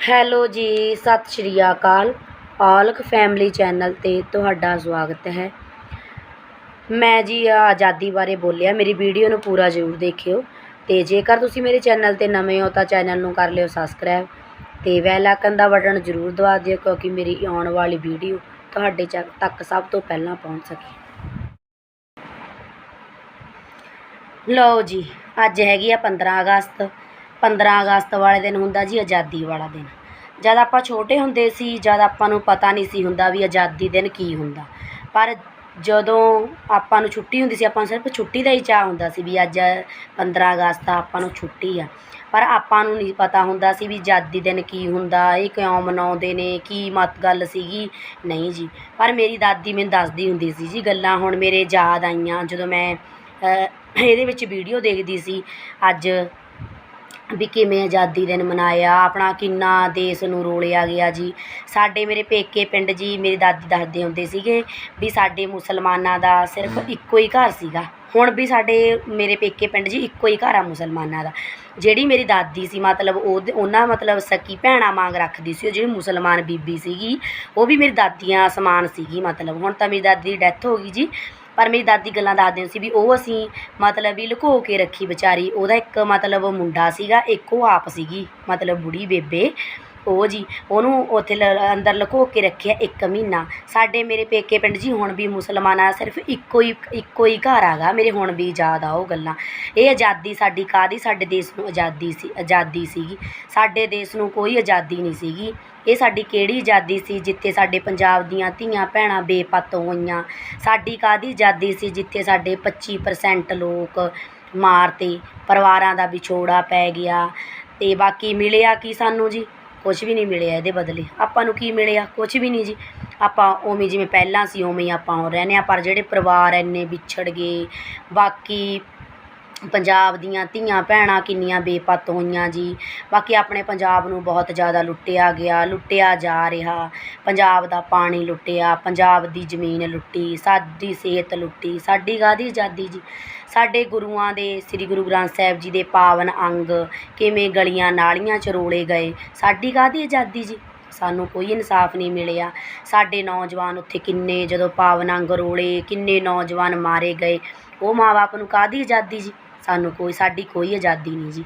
Hello ਜੀ, ਸਤਿ ਸ਼੍ਰੀ ਅਕਾਲ। ਔਲਖ ਫੈਮਿਲੀ ਚੈਨਲ 'ਤੇ ਤੁਹਾਡਾ ਸਵਾਗਤ ਹੈ। ਮੈਂ ਜੀ ਆਜ਼ਾਦੀ ਬਾਰੇ ਬੋਲਿਆ, ਮੇਰੀ ਵੀਡੀਓ ਨੂੰ ਪੂਰਾ ਜ਼ਰੂਰ ਦੇਖਿਓ। ਅਤੇ ਜੇਕਰ ਤੁਸੀਂ ਮੇਰੇ ਚੈਨਲ 'ਤੇ ਨਵੇਂ ਹੋ ਤਾਂ ਚੈਨਲ ਨੂੰ ਕਰ ਲਿਓ ਸਬਸਕ੍ਰਾਈਬ ਅਤੇ ਬੈਲ ਆਈਕਨ ਦਾ ਬਟਨ ਜ਼ਰੂਰ ਦਬਾ ਦਿਓ, ਕਿਉਂਕਿ ਮੇਰੀ ਆਉਣ ਵਾਲੀ ਵੀਡੀਓ ਤੁਹਾਡੇ ਚ- ਤੱਕ ਸਭ ਤੋਂ ਪਹਿਲਾਂ ਪਹੁੰਚ ਸਕੇ। ਲਓ ਜੀ, ਅੱਜ ਹੈਗੀ ਆ 15 ਅਗਸਤ। 15 ਅਗਸਤ ਵਾਲੇ ਦਿਨ ਹੁੰਦਾ ਜੀ, ਆਜ਼ਾਦੀ ਵਾਲਾ ਦਿਨ। ਜਦ ਆਪਾਂ ਛੋਟੇ ਹੁੰਦੇ ਸੀ, ਜਦ ਆਪਾਂ ਨੂੰ ਪਤਾ ਨਹੀਂ ਸੀ ਹੁੰਦਾ ਵੀ ਆਜ਼ਾਦੀ ਦਿਨ ਕੀ ਹੁੰਦਾ। ਪਰ ਜਦੋਂ ਆਪਾਂ ਨੂੰ ਛੁੱਟੀ ਹੁੰਦੀ ਸੀ, ਆਪਾਂ ਨੂੰ ਸਿਰਫ ਛੁੱਟੀ ਦਾ ਹੀ ਚਾਅ ਹੁੰਦਾ ਸੀ ਵੀ ਅੱਜ 15 ਅਗਸਤ ਆ, ਆਪਾਂ ਨੂੰ ਛੁੱਟੀ ਆ। ਪਰ ਆਪਾਂ ਨੂੰ ਨਹੀਂ ਪਤਾ ਹੁੰਦਾ ਸੀ ਵੀ ਆਜ਼ਾਦੀ ਦਿਨ ਕੀ ਹੁੰਦਾ, ਇਹ ਕਿਉਂ ਮਨਾਉਂਦੇ ਨੇ, ਕੀ ਮਤ ਗੱਲ ਸੀਗੀ। ਨਹੀਂ ਜੀ, ਪਰ ਮੇਰੀ ਦਾਦੀ ਮੈਨੂੰ ਦੱਸਦੀ ਹੁੰਦੀ ਸੀ ਜੀ ਗੱਲਾਂ, ਹੁਣ ਮੇਰੇ ਯਾਦ ਆਈਆਂ। ਜਦੋਂ ਮੈਂ ਇਹਦੇ ਵਿੱਚ ਵੀਡੀਓ ਦੇਖਦੀ ਸੀ, ਅੱਜ ਵੀ ਕਿਵੇਂ ਆਜ਼ਾਦੀ ਦਿਨ ਮਨਾਇਆ ਆਪਣਾ ਕਿੰਨਾ ਦੇਸ਼ ਨੂੰ ਰੋਲਿਆ ਗਿਆ ਜੀ। ਸਾਡੇ ਮੇਰੇ ਪੇਕੇ ਪਿੰਡ ਜੀ ਮੇਰੀ ਦਾਦੀ ਦੱਸਦੇ ਹੁੰਦੇ ਸੀਗੇ ਵੀ ਸਾਡੇ ਮੁਸਲਮਾਨਾਂ ਦਾ ਸਿਰਫ ਇੱਕੋ ਹੀ ਘਰ ਸੀਗਾ। ਹੁਣ ਵੀ ਸਾਡੇ ਮੇਰੇ ਪੇਕੇ ਪਿੰਡ ਜੀ ਇੱਕੋ ਹੀ ਘਰ ਆ ਮੁਸਲਮਾਨਾਂ ਦਾ। ਜਿਹੜੀ ਮੇਰੀ ਦਾਦੀ ਸੀ ਮਤਲਬ ਉਹ ਉਹਨਾਂ ਮਤਲਬ ਸਕੀ ਭੈਣਾਂ ਵਾਂਗ ਰੱਖਦੀ ਸੀ ਉਹ ਜਿਹੜੀ ਮੁਸਲਮਾਨ ਬੀਬੀ ਸੀਗੀ ਉਹ ਵੀ ਮੇਰੀ ਦਾਦੀਆਂ ਸਮਾਨ ਸੀਗੀ ਮਤਲਬ। ਹੁਣ ਤਾਂ ਮੇਰੀ ਦਾਦੀ ਦੀ ਡੈਥ ਹੋ ਗਈ ਜੀ। ਪਰ ਮੇਰੀ ਦਾਦੀ ਗੱਲਾਂ ਦੱਸਦੇ ਸੀ ਵੀ ਉਹ ਅਸੀਂ ਮਤਲਬ ਵੀ ਲੁਕੋ ਕੇ ਰੱਖੀ ਵਿਚਾਰੀ, ਉਹਦਾ ਇੱਕ ਮਤਲਬ ਮੁੰਡਾ ਸੀਗਾ, ਇੱਕ ਉਹ ਆਪ ਸੀਗੀ, ਮਤਲਬ ਬੁੜੀ ਬੇਬੇ, ਉਹ ਜੀ, ਉਹਨੂੰ ਉੱਥੇ ਲ- ਅੰਦਰ ਲੁਕੋ ਕੇ ਰੱਖਿਆ ਇੱਕ ਮਹੀਨਾ। ਸਾਡੇ ਮੇਰੇ ਪੇਕੇ ਪਿੰਡ ਜੀ ਹੁਣ ਵੀ ਮੁਸਲਮਾਨਾਂ ਦਾ ਸਿਰਫ ਇੱਕੋ ਹੀ ਇੱਕੋ ਹੀ ਘਰ ਆਗਾ ਮੇਰੇ ਹੁਣ ਵੀ ਯਾਦ ਆ ਉਹ ਗੱਲਾਂ। ਇਹ ਆਜ਼ਾਦੀ ਸਾਡੀ ਕਾਹਦੀ? ਸਾਡੇ ਦੇਸ਼ ਨੂੰ ਆਜ਼ਾਦੀ ਸੀ, ਆਜ਼ਾਦੀ ਸੀਗੀ। ਸਾਡੇ ਦੇਸ਼ ਨੂੰ ਕੋਈ ਆਜ਼ਾਦੀ ਨਹੀਂ ਸੀਗੀ। ਇਹ ਸਾਡੀ ਕਿਹੜੀ ਆਜ਼ਾਦੀ ਸੀ ਜਿੱਥੇ ਸਾਡੇ ਪੰਜਾਬ ਦੀਆਂ ਧੀਆਂ ਭੈਣਾਂ ਬੇਪਤ ਹੋਈਆਂ? ਸਾਡੀ ਕਾਹਦੀ ਆਜ਼ਾਦੀ ਸੀ ਜਿੱਥੇ ਸਾਡੇ 25% ਲੋਕ ਮਾਰਤੇ, ਪਰਿਵਾਰਾਂ ਦਾ ਵਿਛੋੜਾ ਪੈ ਗਿਆ? ਅਤੇ ਬਾਕੀ ਮਿਲਿਆ ਕੀ ਸਾਨੂੰ ਜੀ? ਕੁਛ ਵੀ ਨਹੀਂ ਮਿਲਿਆ ਇਹਦੇ ਬਦਲੇ। ਆਪਾਂ ਨੂੰ ਕੀ ਮਿਲਿਆ? ਕੁਛ ਵੀ ਨਹੀਂ ਜੀ। ਆਪਾਂ ਉਵੇਂ ਜਿਵੇਂ ਪਹਿਲਾਂ ਸੀ ਉਵੇਂ ਹੀ ਆਪਾਂ ਹੁਣ ਰਹਿੰਦੇ ਆ ਪਰ ਜਿਹੜੇ ਪਰਿਵਾਰ ਇੰਨੇ ਵਿਛੜ ਗਏ, ਬਾਕੀ ਪੰਜਾਬ ਦੀਆਂ ਧੀਆਂ ਭੈਣਾਂ ਕਿੰਨੀਆਂ ਬੇਪਤ ਹੋਈਆਂ ਜੀ। ਬਾਕੀ ਆਪਣੇ ਪੰਜਾਬ ਨੂੰ ਬਹੁਤ ਜ਼ਿਆਦਾ ਲੁੱਟਿਆ ਗਿਆ, ਲੁੱਟਿਆ ਜਾ ਰਿਹਾ। ਪੰਜਾਬ ਦਾ ਪਾਣੀ ਲੁੱਟਿਆ, ਪੰਜਾਬ ਦੀ ਜ਼ਮੀਨ ਲੁੱਟੀ, ਸਾਡੀ ਸਿਹਤ ਲੁੱਟੀ, ਸਾਡੀ ਕਾਹਦੀ ਆਜ਼ਾਦੀ ਜੀ? ਸਾਡੇ ਗੁਰੂਆਂ ਦੇ, ਸ੍ਰੀ ਗੁਰੂ ਗ੍ਰੰਥ ਸਾਹਿਬ ਜੀ ਦੇ ਪਾਵਨ ਅੰਗ ਕਿਵੇਂ ਗਲੀਆਂ ਨਾਲੀਆਂ ਚ ਰੋਲੇ ਗਏ? ਸਾਡੀ ਕਾਹਦੀ ਆਜ਼ਾਦੀ ਜੀ? ਸਾਨੂੰ ਕੋਈ ਇਨਸਾਫ ਨਹੀਂ ਮਿਲਿਆ। ਸਾਡੇ ਨੌਜਵਾਨ ਉੱਥੇ ਕਿੰਨੇ ਜਦੋਂ ਪਾਵਨ ਅੰਗ ਰੋਲੇ, ਕਿੰਨੇ ਨੌਜਵਾਨ ਮਾਰੇ ਗਏ। ਉਹ ਮਾਂ-ਬਾਪ ਨੂੰ ਕਾਹਦੀ ਆਜ਼ਾਦੀ ਜੀ? ਸਾਨੂੰ ਕੋਈ, ਸਾਡੀ ਕੋਈ ਆਜ਼ਾਦੀ ਨਹੀਂ ਜੀ।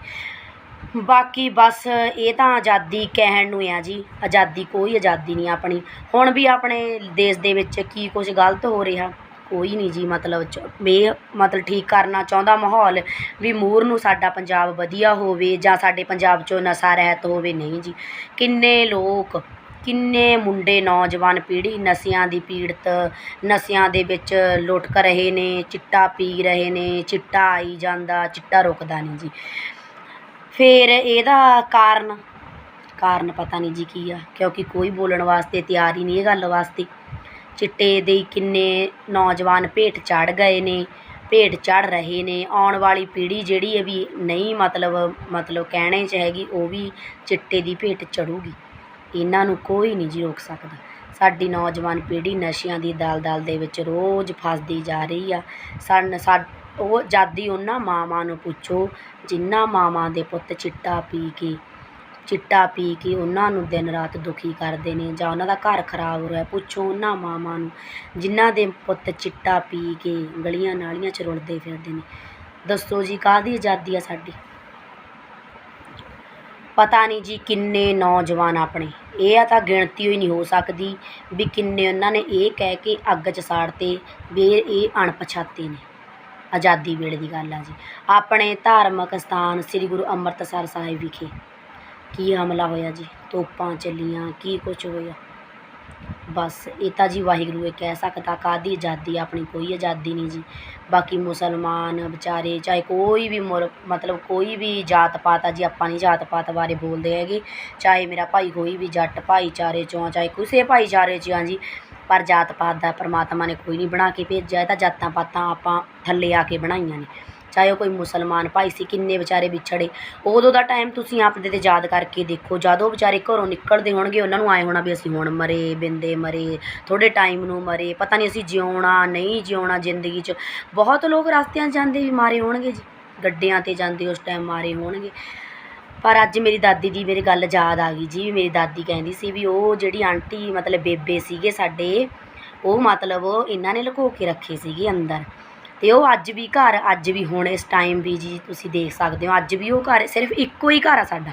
ਬਾਕੀ ਬਸ ਇਹ ਤਾਂ ਆਜ਼ਾਦੀ ਕਹਿਣ ਨੂੰ ਆ ਜੀ। ਆਜ਼ਾਦੀ ਕੋਈ ਆਜ਼ਾਦੀ ਨਹੀਂ ਆਪਣੀ। ਹੁਣ ਵੀ ਆਪਣੇ ਦੇਸ਼ ਦੇ ਵਿੱਚ ਕੀ ਕੁਝ ਗਲਤ ਹੋ ਰਿਹਾ, ਕੋਈ ਨਹੀਂ ਜੀ ਮਤਲਬ ਮੇ ਮਤਲਬ ਠੀਕ ਕਰਨਾ ਚਾਹੁੰਦਾ ਮਾਹੌਲ, ਵੀ ਮੂਰ ਨੂੰ ਸਾਡਾ ਪੰਜਾਬ ਵਧੀਆ ਹੋਵੇ ਜਾਂ ਸਾਡੇ ਪੰਜਾਬ 'ਚੋਂ ਨਸ਼ਾ ਰਹਿਤ ਹੋਵੇ, ਨਹੀਂ ਜੀ। ਕਿੰਨੇ ਲੋਕ ਕਿੰਨੇ ਮੁੰਡੇ ਨੌਜਵਾਨ ਪੀੜ੍ਹੀ ਨਸ਼ਿਆਂ ਦੀ ਪੀੜਤ, ਨਸ਼ਿਆਂ ਦੇ ਵਿੱਚ ਲੁਟਕ ਰਹੇ ਨੇ, ਚਿੱਟਾ ਪੀ ਰਹੇ ਨੇ, ਚਿੱਟਾ ਆਈ ਜਾਂਦਾ, ਚਿੱਟਾ ਰੁਕਦਾ ਨਹੀਂ ਜੀ। ਫਿਰ ਇਹਦਾ ਕਾਰਨ ਕਾਰਨ ਪਤਾ ਨਹੀਂ ਜੀ ਕੀ ਆ, ਕਿਉਂਕਿ ਕੋਈ ਬੋਲਣ ਵਾਸਤੇ ਤਿਆਰ ਹੀ ਨਹੀਂ ਇਹ ਗੱਲ ਵਾਸਤੇ। ਚਿੱਟੇ ਦੇ ਕਿੰਨੇ ਨੌਜਵਾਨ ਭੇਟ ਚੜ ਗਏ ਨੇ, ਭੇਟ ਚੜ ਰਹੇ ਨੇ, ਆਉਣ ਵਾਲੀ ਪੀੜ੍ਹੀ ਜਿਹੜੀ ਹੈ ਵੀ ਨਹੀਂ ਮਤਲਬ ਮਤਲਬ ਕਹਿਣੇ 'ਚ ਹੈਗੀ, ਉਹ ਵੀ ਚਿੱਟੇ ਦੀ ਭੇਟ ਚੜੂਗੀ ਇਹਨਾਂ ਨੂੰ ਕੋਈ ਨਹੀਂ ਜੀ ਰੋਕ ਸਕਦਾ। ਸਾਡੀ ਨੌਜਵਾਨ ਪੀੜ੍ਹੀ ਨਸ਼ਿਆਂ ਦੀ ਦਲਦਲ ਦੇ ਵਿੱਚ ਰੋਜ਼ ਫਸਦੀ ਜਾ ਰਹੀ ਆ। ਸਨ, ਸਾ, ਉਹ ਆਜ਼ਾਦੀ ਉਹਨਾਂ ਮਾਵਾਂ ਨੂੰ ਪੁੱਛੋ ਜਿਨ੍ਹਾਂ ਮਾਵਾਂ ਦੇ ਪੁੱਤ ਚਿੱਟਾ ਪੀ ਕੇ, ਚਿੱਟਾ ਪੀ ਕੇ ਉਹਨਾਂ ਨੂੰ ਦਿਨ ਰਾਤ ਦੁਖੀ ਕਰਦੇ ਨੇ ਜਾਂ ਉਹਨਾਂ ਦਾ ਘਰ ਖਰਾਬ ਹੋ ਰਿਹਾ, ਪੁੱਛੋ ਉਹਨਾਂ ਮਾਵਾਂ ਨੂੰ ਜਿਨ੍ਹਾਂ ਦੇ ਪੁੱਤ ਚਿੱਟਾ ਪੀ ਕੇ ਗਲੀਆਂ ਨਾਲੀਆਂ 'ਚ ਰੁਲਦੇ ਫਿਰਦੇ ਨੇ। ਦੱਸੋ ਜੀ, ਕਾਹਦੀ ਆਜ਼ਾਦੀ ਆ ਸਾਡੀ? ਪਤਾ ਨਹੀਂ ਜੀ ਕਿੰਨੇ ਨੌਜਵਾਨ ਆਪਣੇ। ਇਹ ਆ ਤਾਂ ਗਿਣਤੀ ਹੋਈ ਨਹੀਂ ਹੋ ਸਕਦੀ ਵੀ ਕਿੰਨੇ ਉਹਨਾਂ ਨੇ ਇਹ ਕਹਿ ਕੇ ਅੱਗ 'ਚ ਸਾੜਤੇ ਵੀ ਇਹ ਇਹ ਅਣਪਛਾਤੇ ਨੇ। ਆਜ਼ਾਦੀ ਵੇਲੇ ਦੀ ਗੱਲ ਆ ਜੀ। ਆਪਣੇ ਧਾਰਮਿਕ ਸਥਾਨ ਸ੍ਰੀ ਗੁਰੂ ਅੰਮ੍ਰਿਤਸਰ ਸਾਹਿਬ ਵਿਖੇ ਕੀ ਹਮਲਾ ਹੋਇਆ ਜੀ? ਤੋਪਾਂ ਚੱਲੀਆਂ, ਕੀ ਕੁਝ ਹੋਇਆ? ਬਸ, ਇਹ ਤਾਂ ਜੀ ਵਾਹਿਗੁਰੂ ਇਹ ਕਹਿ ਸਕਦਾ ਕਾਹਦੀ ਆਜ਼ਾਦੀ ਆਪਣੀ ਕੋਈ ਆਜ਼ਾਦੀ ਨਹੀਂ ਜੀ। ਬਾਕੀ ਮੁਸਲਮਾਨ ਵਿਚਾਰੇ, ਚਾਹੇ ਕੋਈ ਵੀ ਮੁਰ, ਮਤਲਬ ਕੋਈ ਵੀ ਜਾਤ ਪਾਤ ਆ ਜੀ, ਆਪਾਂ ਨਹੀਂ ਜਾਤ ਪਾਤ ਬਾਰੇ ਬੋਲਦੇ ਹੈਗੇ। ਚਾਹੇ ਮੇਰਾ ਭਾਈ ਕੋਈ ਵੀ ਜੱਟ ਭਾਈਚਾਰੇ ਚੋਂ ਆ, ਚਾਹੇ ਕਿਸੇ ਭਾਈਚਾਰੇ 'ਚ ਆ ਜੀ, ਪਰ ਜਾਤ ਪਾਤ ਦਾ ਪਰਮਾਤਮਾ ਨੇ ਕੋਈ ਨਹੀਂ ਬਣਾ ਕੇ ਭੇਜਿਆ, ਇਹ ਤਾਂ ਜਾਤਾਂ ਪਾਤਾਂ ਆਪਾਂ ਥੱਲੇ ਆ ਕੇ ਬਣਾਈਆਂ ਨੇ। ਚਾਹੇ ਉਹ ਕੋਈ ਮੁਸਲਮਾਨ ਭਾਈ ਸੀ, ਕਿੰਨੇ ਵਿਚਾਰੇ ਵਿਛੜੇ। ਉਦੋਂ ਦਾ ਟਾਈਮ ਤੁਸੀਂ ਆਪਦੇ ਤੇ ਯਾਦ ਕਰਕੇ ਦੇਖੋ, ਜਦੋਂ ਵਿਚਾਰੇ ਘਰੋਂ ਨਿਕਲਦੇ ਹੋਣਗੇ, ਉਹਨਾਂ ਨੂੰ ਆਏ ਹੋਣਾ ਵੀ ਅਸੀਂ ਹੁਣ ਮਰੇ, ਬਿੰਦੇ ਮਰੇ ਥੋੜੇ ਟਾਈਮ ਨੂੰ ਮਰੇ। ਪਤਾ ਨਹੀਂ ਅਸੀਂ ਜਿਉਣਾ, ਨਹੀਂ ਜਿਉਣਾ ਜ਼ਿੰਦਗੀ 'ਚ। ਬਹੁਤ ਲੋਕ ਰਸਤਿਆਂ 'ਚ ਜਾਂਦੇ ਵੀ ਮਾਰੇ ਹੋਣਗੇ ਜੀ। ਗੱਡਿਆਂ ਤੇ ਜਾਂਦੇ ਉਸ ਟਾਈਮ ਮਾਰੇ ਹੋਣਗੇ। ਪਰ ਅੱਜ ਮੇਰੀ ਦਾਦੀ ਦੀ ਮੇਰੀ ਗੱਲ ਯਾਦ ਆ ਗਈ ਜੀ, ਵੀ ਮੇਰੀ ਦਾਦੀ ਕਹਿੰਦੀ ਸੀ ਵੀ ਉਹ ਜਿਹੜੀ ਆਂਟੀ ਮਤਲਬ ਬੇਬੇ ਸੀਗੇ ਸਾਡੇ, ਉਹ ਮਤਲਬ ਇਹਨਾਂ ਨੇ ਲੁਕੋ ਕੇ ਰੱਖੇ ਸੀਗੇ ਅੰਦਰ। ਅਤੇ ਉਹ ਅੱਜ ਵੀ ਘਰ, ਅੱਜ ਵੀ ਹੁਣ ਇਸ ਟਾਈਮ ਵੀ ਜੀ ਤੁਸੀਂ ਦੇਖ ਸਕਦੇ ਹੋ। ਅੱਜ ਵੀ ਉਹ ਘਰ ਸਿਰਫ ਇੱਕੋ ਹੀ ਘਰ ਆ ਸਾਡਾ।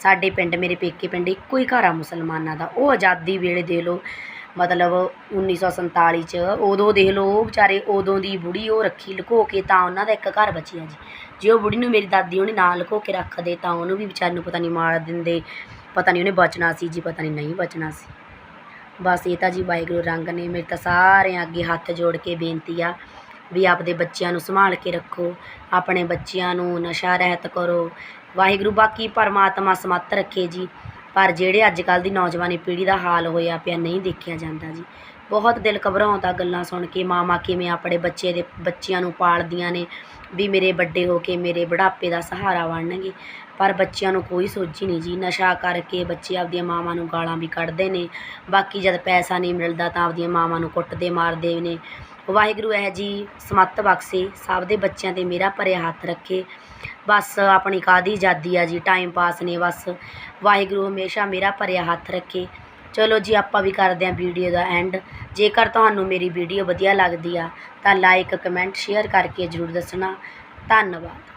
ਸਾਡੇ ਪਿੰਡ, ਮੇਰੇ ਪੇਕੇ ਪਿੰਡ ਇੱਕੋ ਹੀ ਘਰ ਆ ਮੁਸਲਮਾਨਾਂ ਦਾ। ਉਹ ਆਜ਼ਾਦੀ ਵੇਲੇ ਦੇ ਲੋ ਮਤਲਬ 1947 ਚ ਉਦੋਂ ਦੇਖ ਲਓ, ਉਹ ਵਿਚਾਰੇ ਉਦੋਂ ਦੀ ਬੁੜੀ ਉਹ ਰੱਖੀ ਲੁਕੋ ਕੇ ਤਾਂ ਉਹਨਾਂ ਦਾ ਇੱਕ ਘਰ ਬਚਿਆ ਜੀ। ਜੇ ਉਹ ਬੁੜੀ ਨੂੰ ਮੇਰੀ ਦਾਦੀ ਉਹਨੇ ਨਾਲ ਲੁਕੋ ਕੇ ਰੱਖਦੇ ਤਾਂ ਉਹਨੂੰ ਵੀ ਵਿਚਾਰੀ ਨੂੰ ਪਤਾ ਨਹੀਂ ਮਾਰ ਦਿੰਦੇ, ਪਤਾ ਨਹੀਂ ਉਹਨੇ ਬਚਣਾ ਸੀ ਜੀ, ਪਤਾ ਨਹੀਂ ਨਹੀਂ ਬਚਣਾ ਸੀ। ਬਸ ਇਹ ਤਾਂ ਜੀ ਵਾਹਿਗੁਰੂ ਰੰਗ ਨੇ, ਮੇਰੇ ਤਾਂ ਸਾਰਿਆਂ ਅੱਗੇ ਹੱਥ ਜੋੜ ਕੇ ਬੇਨਤੀ ਆ। ਵੀ ਆਪਦੇ ਬੱਚਿਆਂ ਨੂੰ ਸੰਭਾਲ ਕੇ ਰੱਖੋ, ਆਪਣੇ ਬੱਚਿਆਂ ਨੂੰ ਨਸ਼ਾ ਰਹਿਤ ਕਰੋ। ਵਾਹਿਗੁਰੂ, ਬਾਕੀ ਪਰਮਾਤਮਾ ਸਮੱਤ ਰੱਖੇ ਜੀ। ਪਰ ਜਿਹੜੇ ਅੱਜ ਕੱਲ੍ਹ ਦੀ ਨੌਜਵਾਨੀ ਪੀੜ੍ਹੀ ਦਾ ਹਾਲ ਹੋਇਆ ਪਿਆ ਨਹੀਂ ਦੇਖਿਆ ਜਾਂਦਾ ਜੀ। ਬਹੁਤ ਦਿਲ ਘਬਰਾਉਂਦਾ ਗੱਲਾਂ ਸੁਣ ਕੇ ਮਾਵਾਂ ਕਿਵੇਂ ਆਪਣੇ ਬੱਚੇ ਦੇ, ਬੱਚਿਆਂ ਨੂੰ ਪਾਲਦੀਆਂ ਨੇ, ਵੀ ਮੇਰੇ ਵੱਡੇ ਹੋ ਕੇ ਮੇਰੇ ਬੁਢਾਪੇ ਦਾ ਸਹਾਰਾ ਬਣਨਗੇ। ਪਰ ਬੱਚਿਆਂ ਨੂੰ ਕੋਈ ਸੋਝੀ ਨਹੀਂ ਜੀ। ਨਸ਼ਾ ਕਰਕੇ ਬੱਚੇ ਆਪਦੀਆਂ ਮਾਵਾਂ ਨੂੰ ਗਾਲਾਂ ਵੀ ਕੱਢਦੇ ਨੇ। ਬਾਕੀ ਜਦ ਪੈਸਾ ਨਹੀਂ ਮਿਲਦਾ ਤਾਂ ਆਪਦੀਆਂ ਮਾਵਾਂ ਨੂੰ ਕੁੱਟਦੇ, ਮਾਰਦੇ ਨੇ। ਵਾਹਿਗੁਰੂ ਇਹ ਜੀ, ਸਮੱਤ ਬਖਸ਼ੇ, ਸਭ ਦੇ ਬੱਚਿਆਂ ਤੇ ਮੇਰਾ ਭਰਿਆ ਹੱਥ ਰੱਖੇ। ਬਸ ਆਪਣੀ ਕਾਦੀ ਆਜ਼ਾਦੀ ਆ ਜੀ ਟਾਈਮ ਪਾਸ ਨੇ ਬਸ। ਵਾਹਿਗੁਰੂ ਹਮੇਸ਼ਾ ਮੇਰਾ ਭਰਿਆ ਹੱਥ ਰੱਖੇ। ਚਲੋ ਜੀ, ਆਪਾਂ ਵੀ ਕਰਦੇ ਹਾਂ ਵੀਡੀਓ ਦਾ ਐਂਡ ਜੇਕਰ ਤੁਹਾਨੂੰ ਮੇਰੀ ਵੀਡੀਓ ਵਧੀਆ ਲੱਗਦੀ ਆ, ਤਾਂ ਲਾਈਕ ਕਮੈਂਟ ਸ਼ੇਅਰ ਕਰਕੇ ਜ਼ਰੂਰ ਦੱਸਣਾ। ਧੰਨਵਾਦ।